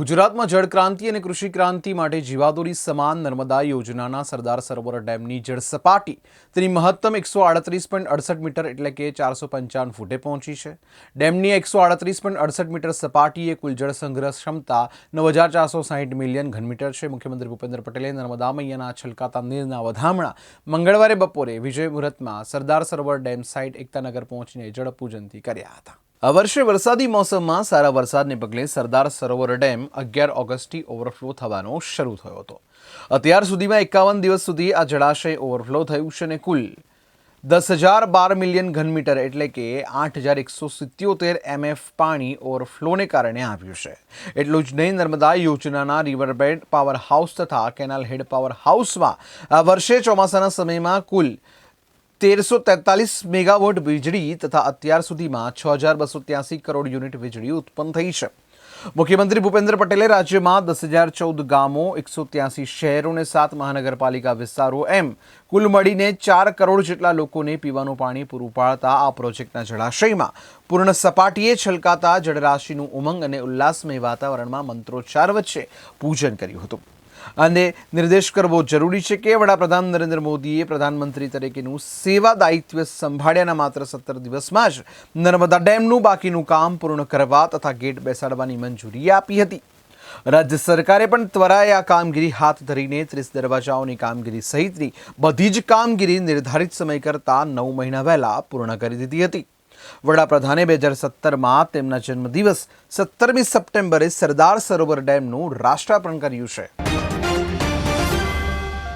ગુજરાતમાં જળ ક્રાંતિ અને કૃષિ ક્રાંતિ માટે જીવાદોરી સમાન નર્મદા યોજનાના સરદાર સરોવર ડેમની જળ સપાટી. તેની મહત્તમ એકસો આડત્રીસ પોઈન્ટ અડસઠ મીટર એટલે કે ચારસો પંચાવન ફૂટે પહોંચી છે. ડેમની એકસો આડત્રીસ પોઈન્ટ અડસઠ મીટર સપાટીએ કુલ જળ સંગ્રહ ક્ષમતા નવ હજાર ચારસો સાહીઠ મિલિયન ઘનમીટર છે. મુખ્યમંત્રી ભૂપેન્દ્ર પટેલે નર્મદા મૈયાના છલકાતા નીરના વધામણા મંગળવારે બપોરે વિજય મુહૂર્તમાં સરદાર સરોવર ડેમ સાઇટ એકતાનગર પહોંચીને જળપૂજનથી કર્યા હતા. આ વર્ષે વરસાદી મોસમમાં સારા વરસાદને પગલે સરદાર સરોવર ડેમ અગિયાર ઓગસ્ટથી ઓવરફ્લો થવાનો શરૂ થયો હતો. અત્યાર સુધીમાં એકાવન દિવસ સુધી આ જળાશય ઓવરફ્લો થયું છે અને કુલ દસ હજાર બાર મિલિયન ઘનમીટર એટલે કે આઠ હજાર એકસો સિત્યોતેર એમએફ પાણી ઓવરફ્લોને કારણે આવ્યું છે. એટલું જ નહીં, નર્મદા યોજનાના રિવરબેડ પાવર હાઉસ તથા કેનાલ હેડ પાવર હાઉસમાં આ વર્ષે ચોમાસાના સમયમાં કુલ તેરસો તેતાલીસ મેગાવોટ વીજળી તથા અત્યાર સુધીમાં છ હજાર બસો ત્યાસી કરોડ યુનિટ વીજળી ઉત્પન્ન થઈ છે. મુખ્યમંત્રી ભૂપેન્દ્ર પટેલે રાજ્યમાં દસ હજાર ચૌદ ગામો, એકસો ત્યાસી શહેરો અને સાત મહાનગરપાલિકા વિસ્તારો એમ કુલ મળીને ચાર કરોડ જેટલા લોકોને પીવાનું પાણી પૂરું પાડતા આ પ્રોજેક્ટના જળાશયમાં પૂર્ણ સપાટીએ છલકાતા જળરાશિનું ઉમંગ અને ઉલ્લાસમય વાતાવરણમાં મંત્રોચ્ચાર વચ્ચે પૂજન કર્યું હતું. અને નિર્દેશ કરવો જરૂરી છે કે વડાપ્રધાન નરેન્દ્ર મોદીએ પ્રધાનમંત્રી તરીકેનું સેવા દાયિત્વ સંભાળ્યાના માત્ર સત્તર દિવસમાં જ નર્મદા ડેમનું બાકીનું કામ પૂર્ણ કરવા તથા ગેટ બેસાડવાની મંજૂરી આપી હતી. રાજ્ય સરકારે પણ ત્વરાએ આ કામગીરી હાથ ધરીને ત્રીસ દરવાજાઓની કામગીરી સહિતની બધી જ કામગીરી નિર્ધારિત સમય કરતાં નવ મહિના વહેલા પૂર્ણ કરી દીધી હતી. વડાપ્રધાને બે હજાર સત્તરમાં તેમના જન્મદિવસ સત્તરમી સપ્ટેમ્બરે સરદાર સરોવર ડેમનું રાષ્ટ્રાર્પણ કર્યું છે.